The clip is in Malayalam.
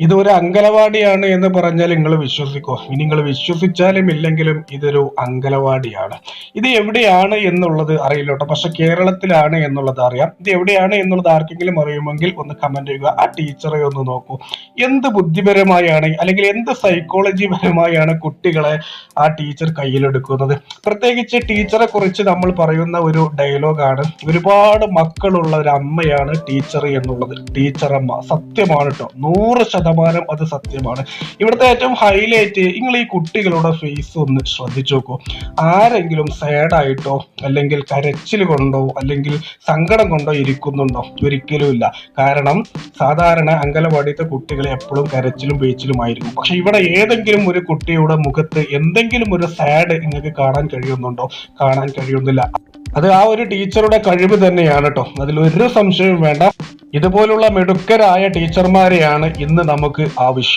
ഇതൊരു അങ്കലവാടിയാണ് എന്ന് പറഞ്ഞാൽ നിങ്ങൾ വിശ്വസിക്കോ ഇനി നിങ്ങൾ വിശ്വസിച്ചാലും ഇല്ലെങ്കിലും ഇതൊരു അങ്കലവാടിയാണ്. ഇത് എവിടെയാണ് എന്നുള്ളത് അറിയില്ല കേട്ടോ പക്ഷെ കേരളത്തിലാണ് എന്നുള്ളത് അറിയാം. ഇത് എവിടെയാണ് എന്നുള്ളത് ആർക്കെങ്കിലും അറിയുമെങ്കിൽ ഒന്ന് കമന്റ് ചെയ്യുക. ആ ടീച്ചറെ ഒന്ന് നോക്കൂ. എന്ത് ബുദ്ധിപരമായാണ് അല്ലെങ്കിൽ എന്ത് സൈക്കോളജി പരമായാണ് കുട്ടികളെ ആ ടീച്ചർ കയ്യിലെടുക്കുന്നത്? പ്രത്യേകിച്ച് ടീച്ചറെ കുറിച്ച് നമ്മൾ പറയുന്ന ഒരു ഡയലോഗാണ് ഒരുപാട് മക്കളുള്ള ഒരു അമ്മയാണ് ടീച്ചർ എന്നുള്ളത്. ടീച്ചറമ്മ. സത്യമാണ് കേട്ടോ നൂറ് ശതമാനം അത് സത്യമാണ്. ഇവിടുത്തെ ഏറ്റവും ഹൈലൈറ്റ് നിങ്ങൾ ഈ കുട്ടികളുടെ ഫേസ് ഒന്ന് ശ്രദ്ധിച്ചു നോക്കൂ. ആരെങ്കിലും സാഡ് ആയിട്ടോ അല്ലെങ്കിൽ കരച്ചിൽ കൊണ്ടോ അല്ലെങ്കിൽ സങ്കടം കൊണ്ടോ ഇരിക്കുന്നുണ്ടോ? ഒരിക്കലും ഇല്ല. കാരണം സാധാരണ അങ്കലവാടിയത്തെ കുട്ടികൾ എപ്പോഴും കരച്ചിലും പേച്ചിലുമായിരിക്കും പക്ഷെ ഇവിടെ ഏതെങ്കിലും ഒരു കുട്ടിയുടെ മുഖത്ത് എന്തെങ്കിലും ഒരു സാഡ് നിങ്ങൾക്ക് കാണാൻ കഴിയുന്നുണ്ടോ? കാണാൻ കഴിയുന്നില്ല. അത് ആ ഒരു ടീച്ചറുടെ കഴിവ് തന്നെയാണ് കേട്ടോ അതിൽ ഒരു സംശയവും വേണ്ട. ഇതുപോലുള്ള മിടുക്കരായ ടീച്ചർമാരെയാണ് ഇന്ന് നമുക്ക് ആവശ്യം.